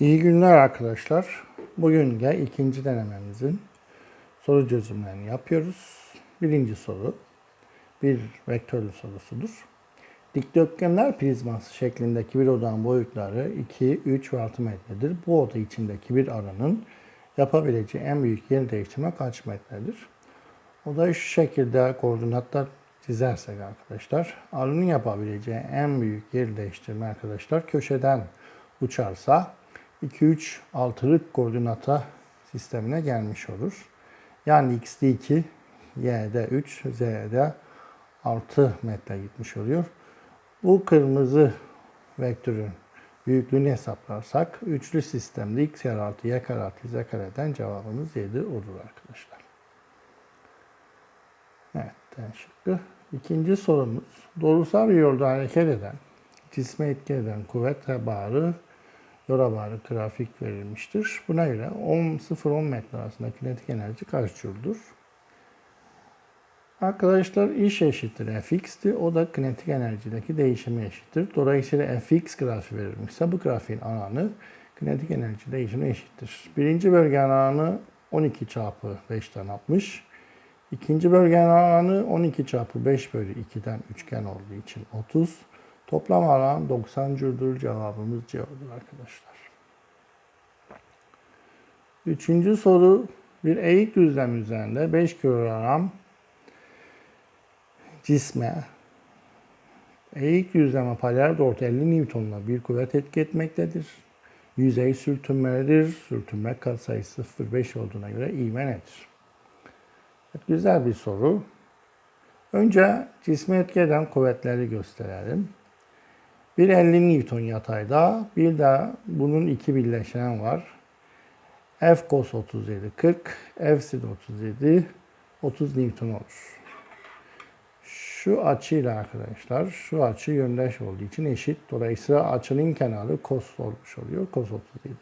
İyi günler arkadaşlar. Bugün de ikinci denememizin soru çözümlerini yapıyoruz. Birinci soru bir vektörlü sorusudur. Dikdörtgenler prizması şeklindeki bir odanın boyutları 2, 3 ve 6 metredir. Bu oda içindeki bir aranın yapabileceği en büyük yer değiştirme kaç metredir? Odayı şu şekilde koordinatlar çizersek arkadaşlar, aranın yapabileceği en büyük yer değiştirme arkadaşlar köşeden uçarsa 2, 3, 6'lık koordinata sistemine gelmiş olur. Yani x'de 2, y'de 3, z'de 6 metre gitmiş oluyor. Bu kırmızı vektörün büyüklüğünü hesaplarsak üçlü sistemde x kare artı y kare artı z kareden cevabımız 7 olur arkadaşlar. Evet, D şıkkı. İkinci sorumuz. Doğrusal bir yolda hareket eden, cisme etki eden kuvvet ve bağrı, yora bağrı grafik verilmiştir. Buna göre 0-10 metre arasında kinetik enerji kaç jüldür? Arkadaşlar iş eşittir fx'ti. O da kinetik enerjideki değişimi eşittir. Dolayısıyla fx grafiği verilmişse bu grafiğin alanı kinetik enerji değişimi eşittir. Birinci bölgenin alanı 12 çarpı 5'ten 60. İkinci bölgenin alanı 12 çarpı 5 bölü 2'den üçgen olduğu için 30. Toplam alan 90 cüldür. Cevabımız C olur arkadaşlar. Üçüncü soru bir eğik düzlem üzerinde 5 kilogram cisme eğik düzleme paralel doğrultu 50 Newton'la bir kuvvet etki etmektedir. Yüzey sürtünmelidir. Sürtünme katsayısı 0,5 olduğuna göre ivme nedir? Güzel bir soru. Önce cisme etki eden kuvvetleri gösterelim. Bir 50 Newton yatayda, bir de bunun iki birleşen var. F cos 37 40, F sin 37 30 Newton olur. Şu açıyla arkadaşlar, şu açı yöndeş olduğu için eşit. Dolayısıyla açının kenarı cos olmuş oluyor. Cos 37.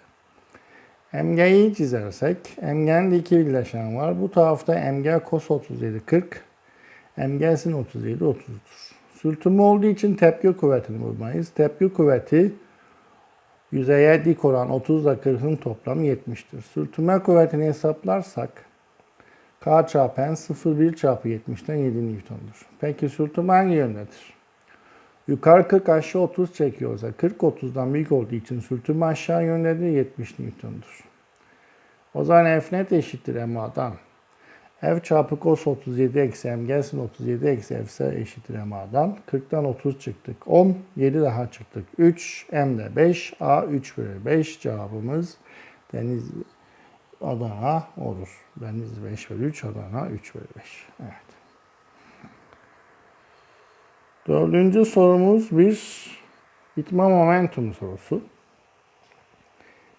MG'yi çizersek, MG'nin de iki birleşen var. Bu tarafta MG cos 37 40, MG sin 37 30'dur. Sürtünme olduğu için tepki kuvvetini bulmayız. Tepki kuvveti yüzeye dik olan 30 ile 40'ın toplamı 70'tir. Sürtünme kuvvetini hesaplarsak K çarpı N 0,1 çarpı 70'ten 7 Newton'dur. Peki sürtünme hangi yöndedir? Yukarı 40 aşağı 30 çekiyorsa 40 30'dan büyük olduğu için sürtünme aşağı yöndedir 70 Newton'dur. O zaman F net eşittir MA'dan. F çarpı cos 37 eksi M gelsin 37 eksi F ise eşittir MA'dan. 40'tan 30 çıktık. 10, 7 daha çıktık. 3, M de 5, A 3 bölü 5 cevabımız Deniz Adana olur. Deniz 5 bölü 3, Adana 3 bölü 5. Evet. Dördüncü sorumuz bir itme momentum sorusu.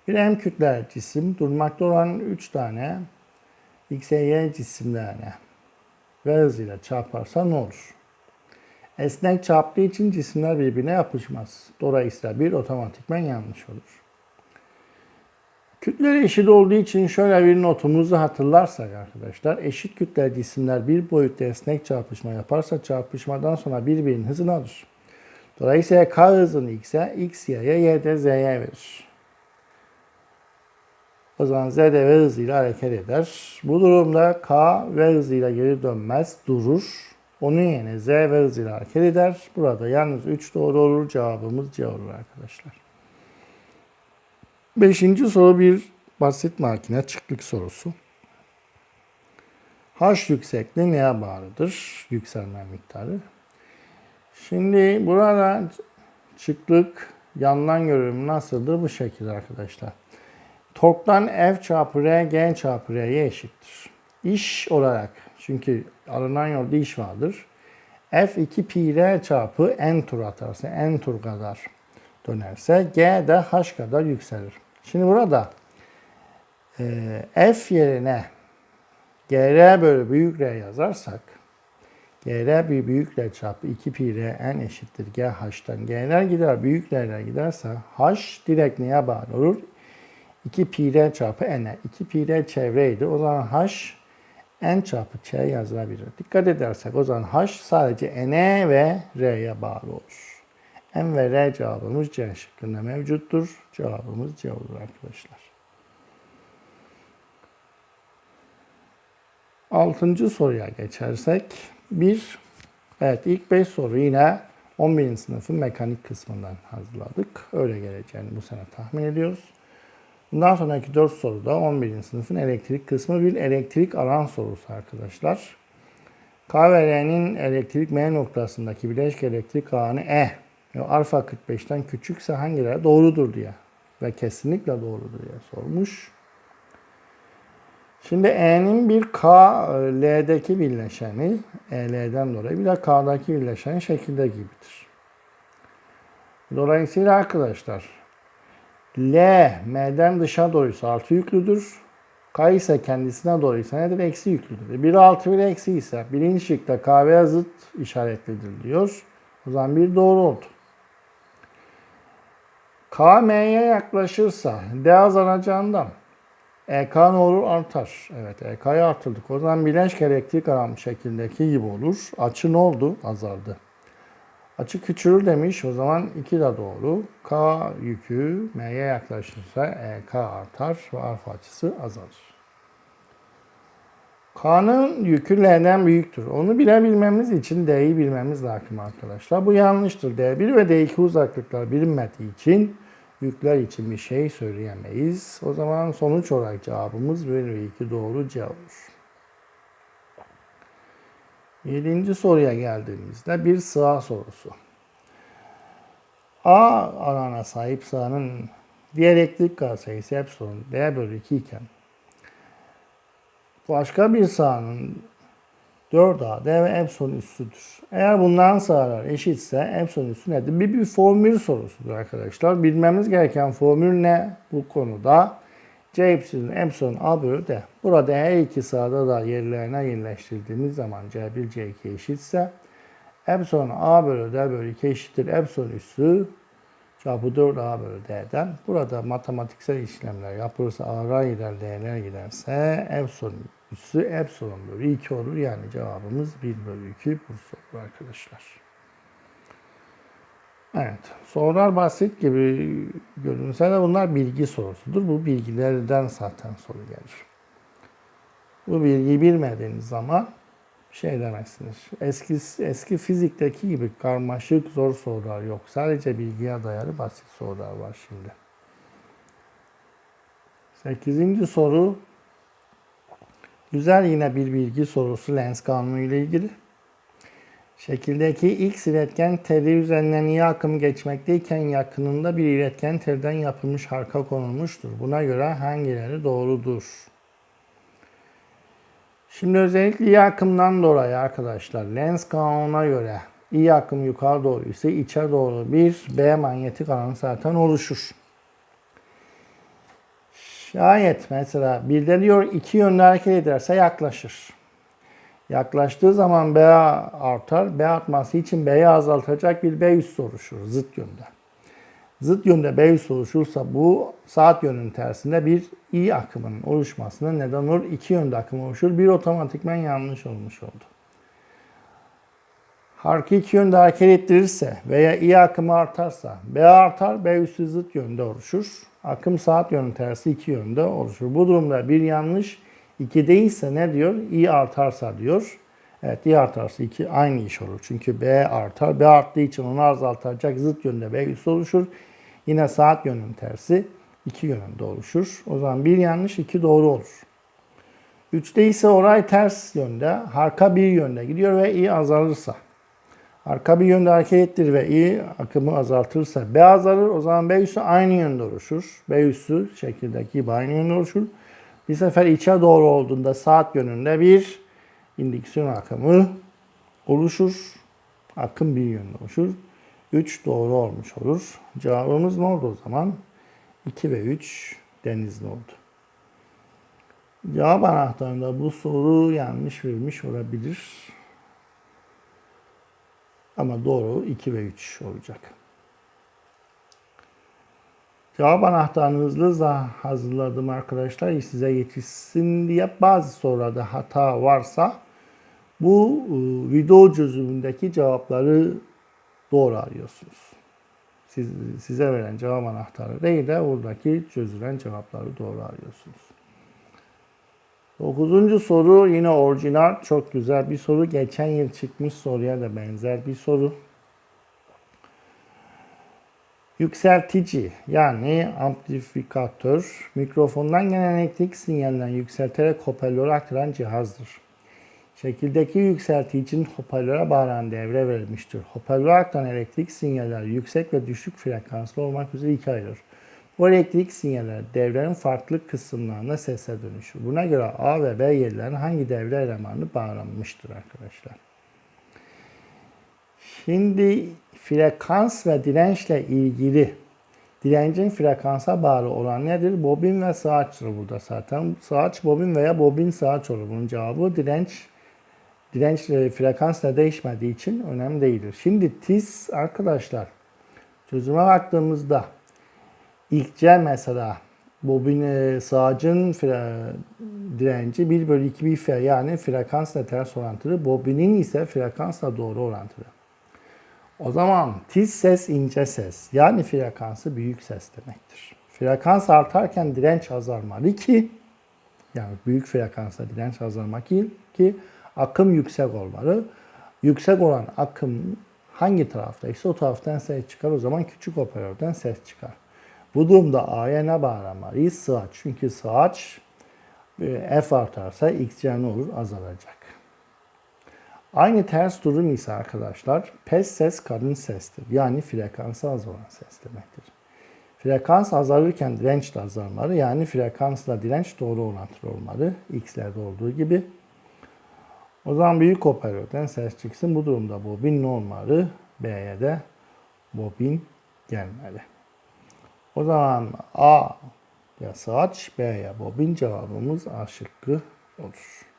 Bir M kütle cisim durmakta olan 3 tane X, Y cisimlerine ve hızıyla çarparsa ne olur? Esnek çarptığı için cisimler birbirine yapışmaz. Dolayısıyla bir otomatikmen yanlış olur. Kütleri eşit olduğu için şöyle bir notumuzu hatırlarsak arkadaşlar, eşit kütle cisimler bir boyutta esnek çarpışma yaparsa çarpışmadan sonra birbirinin hızını alır. Dolayısıyla k hızını x'e, x y'ye, y de z'ye verir. O zaman z de v hızıyla hareket eder. Bu durumda k v hızıyla geri dönmez, durur. Onun yerine z v hızıyla hareket eder. Burada yalnız 3 doğru olur. Cevabımız C olur arkadaşlar. Beşinci soru bir basit makine çıklık sorusu. H yüksekliği neye bağlıdır? Yükselme miktarı. Şimdi burada çıklık yandan görünümü nasıldır? Bu şekilde arkadaşlar. Torktan F çarpı R, G çarpı R'ye eşittir. İş olarak, çünkü alınan yolda iş vardır. F 2 pi R çarpı N tur atarsa, N tur kadar dönerse, G de H kadar yükselir. Şimdi burada e, F yerine GR bölü büyük R yazarsak, GR bir büyük R çarpı 2 pi R N eşittir GH'tan. GR gider, büyük R'ler giderse H direkt neye bağlı olur? 2 pi r çarpı n'e. 2 pi r çevreydi. O zaman h n çarpı ç yazılabilir. Dikkat edersek o zaman h sadece n'e ve r'ye bağlı olur. M ve R cevabımız C şıkkında mevcuttur. Cevabımız C olur arkadaşlar. Altıncı soruya geçersek. Bir, evet ilk 5 soru yine 11. sınıfın mekanik kısmından hazırladık. Öyle geleceğini bu sene tahmin ediyoruz. Bundan sonraki 4 soru da 11. sınıfın elektrik kısmı bir elektrik alan sorusu arkadaşlar. K ve R'nin elektrik M noktasındaki bileşik elektrik ağını E alfa 45'ten küçükse hangileri doğrudur diye ve kesinlikle doğrudur diye sormuş. Şimdi E'nin bir K, L'deki birleşeni, EL'den dolayı bir de K'daki birleşeni şekilde gibidir. Dolayısıyla arkadaşlar L, M'den dışa doğruysa artı yüklüdür. K ise kendisine doğruysa nedir? Eksi yüklüdür. Biri artı biri eksi ise birinci şıkta K veya zıt işaretlidir diyor. O zaman bir doğru oldu. K M'ye yaklaşırsa D azalacağından EK ne olur? Artar. Evet EK'yı artırdık. O zaman bileşik elektrik alan şeklindeki gibi olur. Açı ne oldu? Azaldı. Açı küçülür demiş. O zaman 2 de doğru. K yükü M'ye yaklaşırsa EK artar ve alfa açısı azalır. K'nın yükü L'den büyüktür. Onu bilebilmemiz için D'yi bilmemiz lazım arkadaşlar. Bu yanlıştır. D1 ve D2 uzaklıklar bilinmediği için yükler için bir şey söyleyemeyiz. O zaman sonuç olarak cevabımız 1 ve 2 doğru cevap olur. Yedinci soruya geldiğimizde bir sığ sorusu. A alana sahip sığanın diyelektrik katsayısı epsilon D bölü 2 iken başka bir sahanın 4A, D ve epsilon üssüdür. Eğer bunların sayılar eşitse epsilon üssü nedir? Bir, bir formül sorusudur arkadaşlar. Bilmemiz gereken formül ne bu konuda? C epsilon epsilon A bölü D. Burada her iki sahada da yerlerine yerleştirdiğimiz zaman C1, C2 eşitse epsilon A bölü D bölü 2 eşittir epsilon üssü çarpı 4A bölü D'den. Burada matematiksel işlemler yapılırsa A'lar gider, D'ler giderse epsilon üssü epsilon bölü 2 olur. Yani cevabımız 1 bölü 2 Bursa olur arkadaşlar. Evet. Sorular basit gibi görünse de bunlar bilgi sorusudur. Bu bilgilerden zaten soru gelir. Bu bilgiyi bilmediğiniz zaman şey demezsiniz. Eski eski fizikteki gibi karmaşık zor sorular yok. Sadece bilgiye dayalı basit sorular var şimdi. Sekizinci soru güzel yine bir bilgi sorusu lens kanunu ile ilgili. Şekildeki X iletken teli üzerinden iyi akım geçmekteyken yakınında bir iletken telden yapılmış halka konulmuştur. Buna göre hangileri doğrudur? Şimdi özellikle iyi akımdan dolayı arkadaşlar lens kanununa göre iyi akım yukarı doğru ise içe doğru bir B manyetik alan zaten oluşur. Şayet mesela bir de diyor iki yönlü hareket ederse yaklaşır. Yaklaştığı zaman B artar. B artması için B'yi azaltacak bir B üssü oluşur zıt yönde. Zıt yönde B üssü oluşursa bu saat yönünün tersinde bir i akımının oluşmasına neden olur. İki yönde akım oluşur. Bir otomatikmen yanlış olmuş oldu. Hareket iki yönde hareket ettirirse veya i akımı artarsa B artar, B üssü zıt yönde oluşur. Akım saat yönünün tersi iki yönde oluşur. Bu durumda bir yanlış 2 değilse ne diyor? i artarsa diyor. Evet i artarsa 2 aynı iş olur. Çünkü b artar. b arttığı için onu azaltacak zıt yönde b üssü oluşur. Yine saat yönünün tersi 2 yönünde oluşur. O zaman bir yanlış 2 doğru olur. 3'te ise oray ters yönde. Harka bir yönde gidiyor ve i azalırsa. Arka bir yönde hareket ettir ve i akımı azaltırsa B azalır. O zaman B üssü aynı yönde oluşur. B üssü şekildeki aynı yönde oluşur. Bir sefer içe doğru olduğunda saat yönünde bir indüksiyon akımı oluşur. Akım bir yönde oluşur. 3 doğru olmuş olur. Cevabımız ne oldu o zaman? 2 ve 3 denizli oldu. Cevap anahtarında bu soru yanlış verilmiş olabilir. Ama doğru 2 ve 3 olacak. Cevap anahtarını hızlı hazırladım arkadaşlar. Size yetişsin diye bazı sorularda hata varsa bu video çözümündeki cevapları doğru arıyorsunuz. siz, size veren cevap anahtarı değil de buradaki çözülen cevapları doğru arıyorsunuz. Dokuzuncu soru yine orijinal çok güzel bir soru. Geçen yıl çıkmış soruya da benzer bir soru. Yükseltici yani amplifikatör mikrofondan gelen elektrik sinyalinden yükselterek hoparlöre aktaran cihazdır. Şekildeki yükselticinin hoparlöre bağlanan devre verilmiştir. Hoparlöre aktaran elektrik sinyaller yüksek ve düşük frekanslı olmak üzere ikiye ayrılır. Bu elektrik sinyaller devrenin farklı kısımlarına sese dönüşür. Buna göre A ve B yerlerine hangi devre elemanı bağlanmıştır arkadaşlar? Şimdi frekans ve dirençle ilgili direncin frekansa bağlı olan nedir? Bobin ve sağaçtır burada zaten. Sağaç bobin veya bobin sağaç olur. Bunun cevabı direnç direnç e, frekansla değişmediği için önemli değildir. Şimdi tiz arkadaşlar çözüme baktığımızda ilk C mesela bobin e, sağacın direnci 1 bölü 2 bir F yani frekansla ters orantılı. Bobinin ise frekansla doğru orantılı. O zaman tiz ses ince ses yani frekansı büyük ses demektir. Frekans artarken direnç azalmalı ki yani büyük frekansla direnç azalmak ki, ki akım yüksek olmalı. Yüksek olan akım hangi taraftaysa o taraftan ses çıkar. O zaman küçük operatörden ses çıkar. Bu durumda A'ya ne bağlamalıyız? Sığaç. Çünkü sığaç e, F artarsa XC ne olur? Azalacak. Aynı ters durum ise arkadaşlar pes ses kadın sestir. Yani frekansı az olan ses demektir. Frekans azalırken direnç de azalmalı. Yani frekansla direnç doğru orantılı olmalı. X'lerde olduğu gibi. O zaman büyük hoparlörden ses çıksın. Bu durumda bobin ne olmalı? B'ye de bobin gelmeli. O zaman A ya saç, B ya bobin cevabımız A şıkkı olur.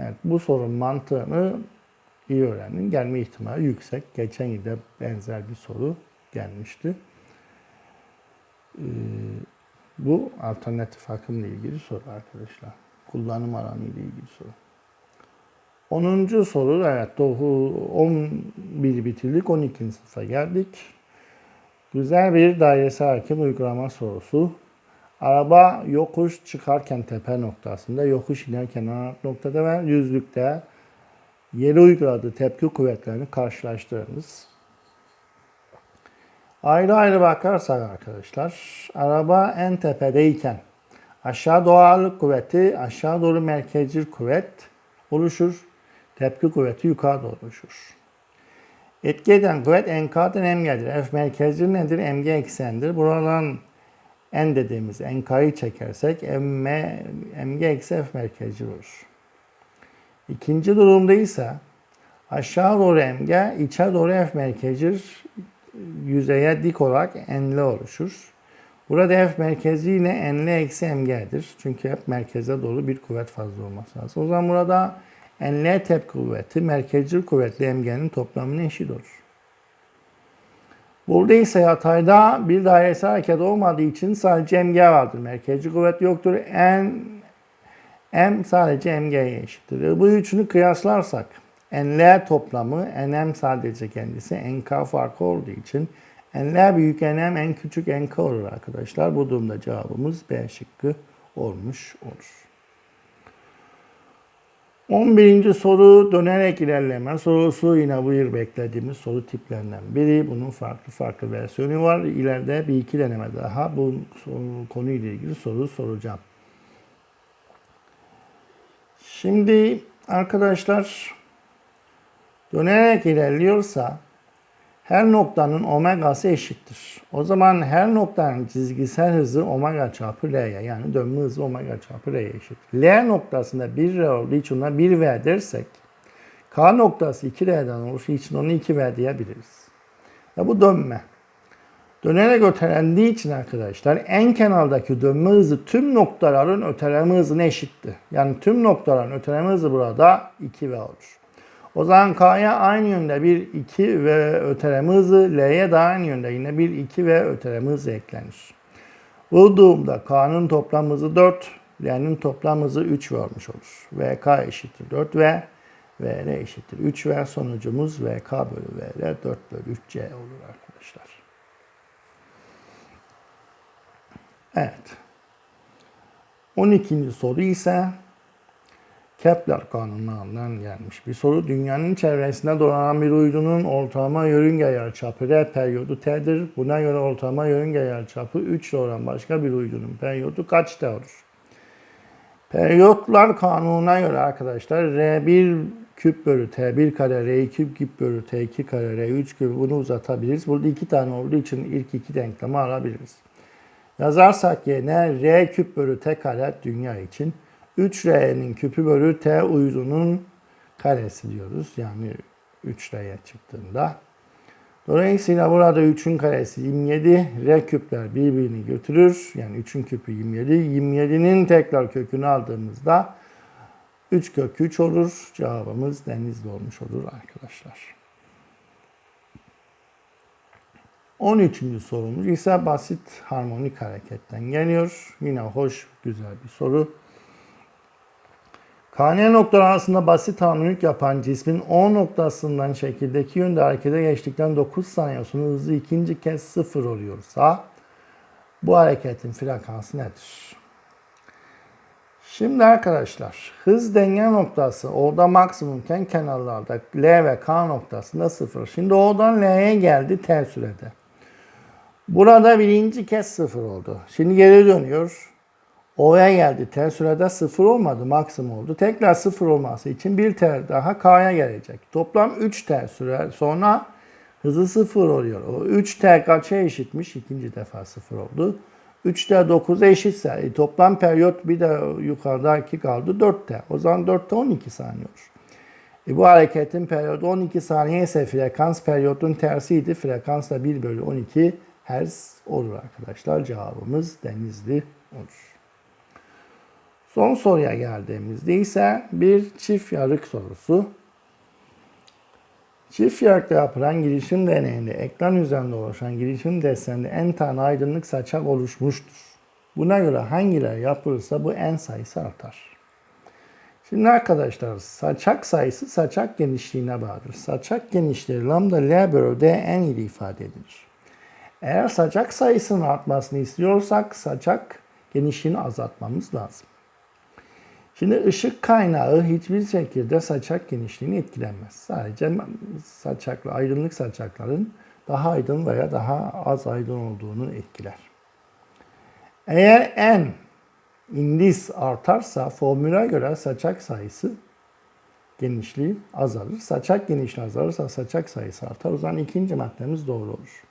Evet, bu sorunun mantığını iyi öğrendin. Gelme ihtimali yüksek. Geçen yılda benzer bir soru gelmişti. Ee, bu alternatif akımla ilgili soru arkadaşlar. Kullanım alanı ile ilgili soru. 10. soru evet 11 bitirdik 12. sınıfa geldik. Güzel bir dairesel hakim uygulama sorusu. Araba yokuş çıkarken tepe noktasında, yokuş inerken ana noktada ve yüzlükte yere uyguladığı tepki kuvvetlerini karşılaştırınız. Ayrı ayrı bakarsak arkadaşlar, araba en tepedeyken aşağı doğru kuvveti, aşağı doğru merkezcil kuvvet oluşur. Tepki kuvveti yukarı doğru oluşur. Etki eden kuvvet NK'den MG'dir. F merkezcil nedir? MG eksendir. Buradan N dediğimiz NK'yı çekersek M, MG eksi F merkezcil olur. İkinci durumda ise aşağı doğru MG, içe doğru F merkezcil yüzeye dik olarak N'li oluşur. Burada F merkezi yine N'li eksi MG'dir. Çünkü hep merkeze doğru bir kuvvet fazla olması lazım. O zaman burada N'li tepki kuvveti merkezcil kuvvetli MG'nin toplamına eşit olur. Burada ise yatayda bir dairesel hareket olmadığı için sadece MG vardır. Merkezci kuvvet yoktur. N, M sadece MG'ye eşittir. Bu üçünü kıyaslarsak NL toplamı NM sadece kendisi NK farkı olduğu için NL büyük NM en küçük NK olur arkadaşlar. Bu durumda cevabımız B şıkkı olmuş olur. 11. soru dönerek ilerleme sorusu yine bu yıl beklediğimiz soru tiplerinden biri. Bunun farklı farklı versiyonu var. İleride bir iki deneme daha bu konuyla ilgili soru soracağım. Şimdi arkadaşlar dönerek ilerliyorsa her noktanın omegası eşittir. O zaman her noktanın çizgisel hızı omega çarpı L'ye yani dönme hızı omega çarpı L'ye eşit. L noktasında 1 R olduğu için ona 1 V dersek K noktası 2 R'den oluştuğu için onu 2 V diyebiliriz. Ya bu dönme. Dönerek ötelendiği için arkadaşlar en kenardaki dönme hızı tüm noktaların öteleme hızına eşitti. Yani tüm noktaların öteleme hızı burada 2 V olur. O zaman K'ya aynı yönde bir 2 ve öteleme hızı, L'ye de aynı yönde yine bir 2 ve öteleme hızı eklenir. Bu durumda K'nın toplam hızı 4, L'nin toplam hızı 3 vermiş olur. Ve K eşittir 4 ve V R eşittir 3 ve sonucumuz VK bölü V R 4 bölü 3C olur arkadaşlar. Evet. 12. soru ise Kepler kanunundan gelmiş bir soru. Dünyanın çevresinde dolanan bir uydunun ortalama yörünge yarıçapı R periyodu T'dir. Buna göre ortalama yörünge yarıçapı 3 olan başka bir uydunun periyodu kaç T olur? Periyotlar kanununa göre arkadaşlar R1 küp bölü T1 kare, R2 küp bölü T2 kare, R3 küp bunu uzatabiliriz. Burada iki tane olduğu için ilk iki denklemi alabiliriz. Yazarsak yerine R küp bölü T kare dünya için 3R'nin küpü bölü T uydunun karesi diyoruz. Yani 3R'ye çıktığında. Dolayısıyla burada 3'ün karesi 27. R küpler birbirini götürür. Yani 3'ün küpü 27. 27'nin tekrar kökünü aldığımızda 3 kök 3 olur. Cevabımız denizli olmuş olur arkadaşlar. 13. sorumuz ise basit harmonik hareketten geliyor. Yine hoş, güzel bir soru. KN noktalar arasında basit harmonik yapan cismin O noktasından şekildeki yönde harekete geçtikten 9 saniye sonra hızı ikinci kez sıfır oluyorsa bu hareketin frekansı nedir? Şimdi arkadaşlar hız denge noktası O'da maksimumken kenarlarda L ve K noktasında sıfır. Şimdi O'dan L'ye geldi T sürede. Burada birinci kez sıfır oldu. Şimdi geri dönüyor. O'ya geldi. T sürede sıfır olmadı. Maksimum oldu. Tekrar sıfır olması için bir T daha K'ya gelecek. Toplam 3 T süre sonra hızı sıfır oluyor. O 3 T kaça eşitmiş? İkinci defa sıfır oldu. 3 T 9'a eşitse e, toplam periyot bir de yukarıdaki kaldı 4 T. O zaman 4 T 12 saniye olur. E bu hareketin periyodu 12 saniye ise frekans periyotun tersiydi. Frekans da 1 bölü 12 Hz olur arkadaşlar. Cevabımız denizli olur. Son soruya geldiğimizde ise bir çift yarık sorusu. Çift yarıkta yapılan girişim deneyinde ekran üzerinde oluşan girişim deseninde en tane aydınlık saçak oluşmuştur. Buna göre hangileri yapılırsa bu en sayısı artar. Şimdi arkadaşlar saçak sayısı saçak genişliğine bağlıdır. Saçak genişliği lambda L bölü D en ile ifade edilir. Eğer saçak sayısının artmasını istiyorsak saçak genişliğini azaltmamız lazım. Şimdi ışık kaynağı hiçbir şekilde saçak genişliğini etkilenmez. Sadece saçaklı, aydınlık saçakların daha aydın veya daha az aydın olduğunu etkiler. Eğer n indis artarsa formüle göre saçak sayısı genişliği azalır. Saçak genişliği azalırsa saçak sayısı artar. O zaman ikinci maddemiz doğru olur.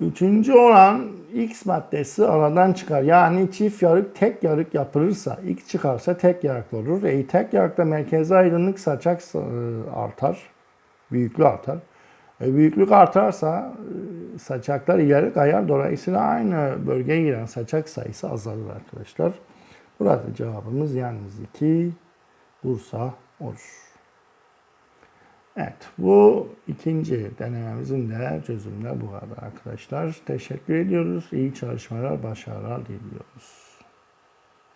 Üçüncü olan X maddesi aradan çıkar. Yani çift yarık tek yarık yapılırsa X çıkarsa tek yarıklı olur. E, tek yarıkta merkezi aydınlık saçak e, artar. Büyüklüğü artar. E, büyüklük artarsa e, saçaklar ileri kayar. Dolayısıyla aynı bölgeye giren saçak sayısı azalır arkadaşlar. Burada cevabımız yalnız 2 Bursa olur. Evet, bu ikinci denememizin de çözümü bu kadar arkadaşlar. Teşekkür ediyoruz. İyi çalışmalar, başarılar diliyoruz.